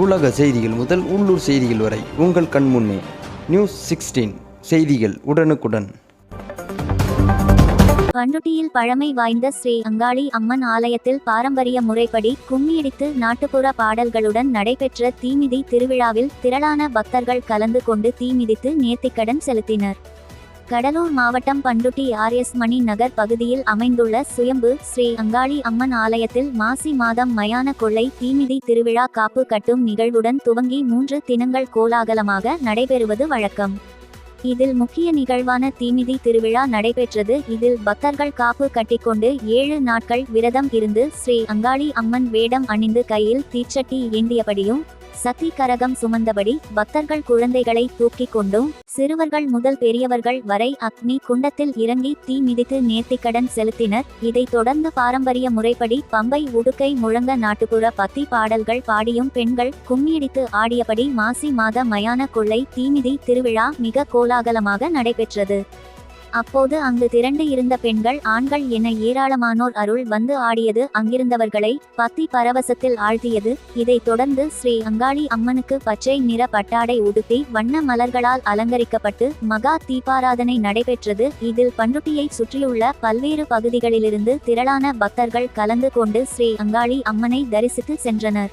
உலக செய்திகள் முதல் உள்ளூர் செய்திகள் வரை உங்கள் கண் முன்னே. நியூஸ் சிக்ஸ்டீன் செய்திகள் உடனுக்குடன். பண்ருட்டியில் பழமை வாய்ந்த ஸ்ரீ அங்காளி அம்மன் ஆலயத்தில் பாரம்பரிய முறைப்படி கும்மியடித்து நாட்டுப்புற பாடல்களுடன் நடைபெற்ற தீமிதி திருவிழாவில் திரளான பக்தர்கள் கலந்து கொண்டு தீமிதித்து நேர்த்திக்கடன் செலுத்தினர். கடலூர் மாவட்டம் பண்டுட்டி ஆர் எஸ் மணி நகர் பகுதியில் அமைந்துள்ள சுயம்பு ஸ்ரீ அங்காளி அம்மன் ஆலயத்தில் மாசி மாதம் மயான கொள்ளை தீமிதி திருவிழா காப்பு கட்டும் நிகழ்வுடன் துவங்கி மூன்று தினங்கள் கோலாகலமாக நடைபெறுவது வழக்கம். இதில் முக்கிய நிகழ்வான தீமிதி திருவிழா நடைபெற்றது. இதில் பக்தர்கள் காப்பு கட்டிக்கொண்டு ஏழு நாட்கள் விரதம் இருந்து ஸ்ரீ அங்காளி அம்மன் வேடம் அணிந்து கையில் தீச்சட்டி ஏந்தியபடியும் சத்தி கரகம் சுமந்தபடி பக்தர்கள் குழந்தைகளை தூக்கிக் கொண்டும். சிறுவர்கள் முதல் பெரியவர்கள் வரை அக்னி குண்டத்தில் இறங்கி தீ மிதித்து நேர்த்திக்கடன் செலுத்தினர். இதைத் தொடர்ந்து பாரம்பரிய முறைப்படி பம்பை உடுக்கை முழங்க நாட்டுப்புற பத்தி பாடல்கள் பாடியும் பெண்கள் கும்மியடித்து ஆடியபடி மாசி மாத மயான கொள்ளை தீமிதி திருவிழா மிக கோலாகலமாக நடைபெற்றது. அப்போது அங்கு திரண்டு இருந்த பெண்கள் ஆண்கள் என ஏராளமானோர் அருள் வந்து ஆடியது. அங்கிருந்தவர்களை பத்தி பரவசத்தில் ஆழ்த்தியது. இதைத் தொடர்ந்து ஸ்ரீ அங்காளி அம்மனுக்கு பச்சை நிற பட்டாடை உடுத்தி வண்ண மலர்களால் அலங்கரிக்கப்பட்டு மகா தீபாராதனை நடைபெற்றது. இதில் பண்ருட்டியை சுற்றியுள்ள பல்வேறு பகுதிகளிலிருந்து திரளான பக்தர்கள் கலந்து கொண்டு ஸ்ரீ அங்காளி அம்மனை தரிசித்து சென்றனர்.